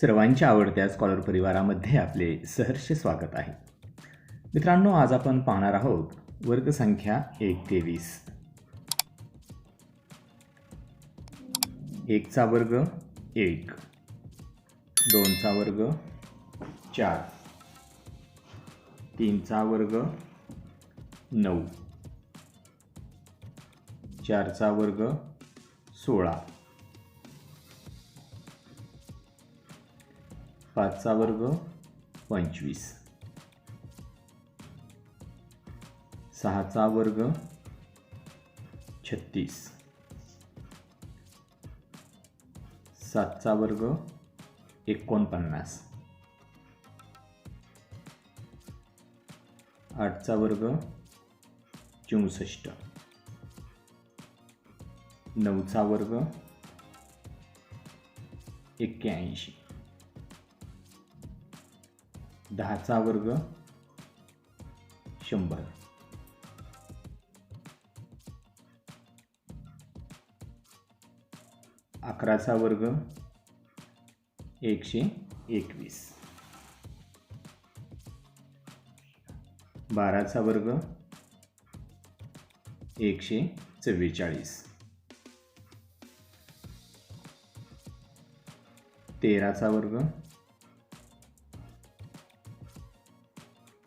सर्वांच्या आवडत्या स्कॉलर परिवारामध्ये आपले सहर्ष स्वागत आहे. मित्रांनो आज आपण पाहणार आहोत वर्गसंख्या एक ते वीस. एकचा वर्ग एक. दोनचा वर्ग चार. तीनचा वर्ग नऊ. चारचा वर्ग सोळा. पाचचा वर्ग पंचवीस. सहाचा वर्ग छत्तीस. सातचा वर्ग एकोणपन्नास. आठचा वर्ग चौसष्ट. नऊचा वर्ग एक्क्याऐंशी. दहाचा वर्ग शंभर. अकराचा वर्ग एकशे एकवीस. बाराचा वर्ग एकशे चव्वेचाळीस. तेराचा वर्ग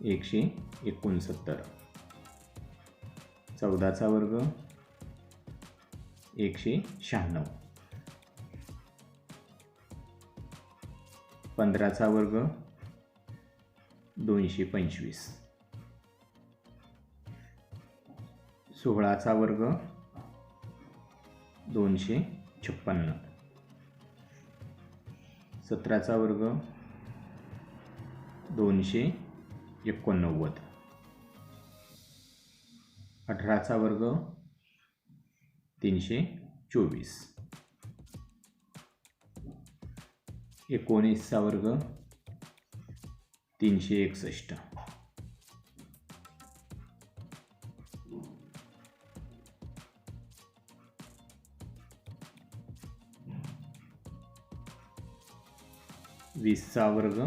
एकशे एकोणसत्तर. चौदाचा वर्ग एकशे शहाण्णव. पंधराचा वर्ग दोनशे पंचवीस. सोळाचा वर्ग दोनशे छप्पन्न. सतराचा वर्ग दोनशे एकोणनव्वद. अठराचा वर्ग तीनशे चोवीस. एकोणीसचा वर्ग तीनशे एकसष्ट. वीसचा वर्ग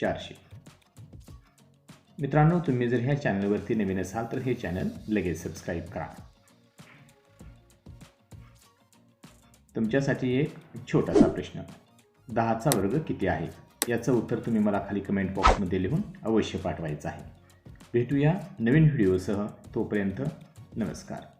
चारशे. मित्रांनो तुम्ही जर ह्या चॅनलवरती नवीन असाल तर हे चॅनल लगेच सबस्क्राईब करा. तुमच्यासाठी एक छोटासा प्रश्न. दहाचा वर्ग किती आहे? याचं उत्तर तुम्ही मला खाली कमेंट बॉक्समध्ये लिहून अवश्य पाठवायचं आहे. भेटूया नवीन व्हिडिओसह. तोपर्यंत नमस्कार.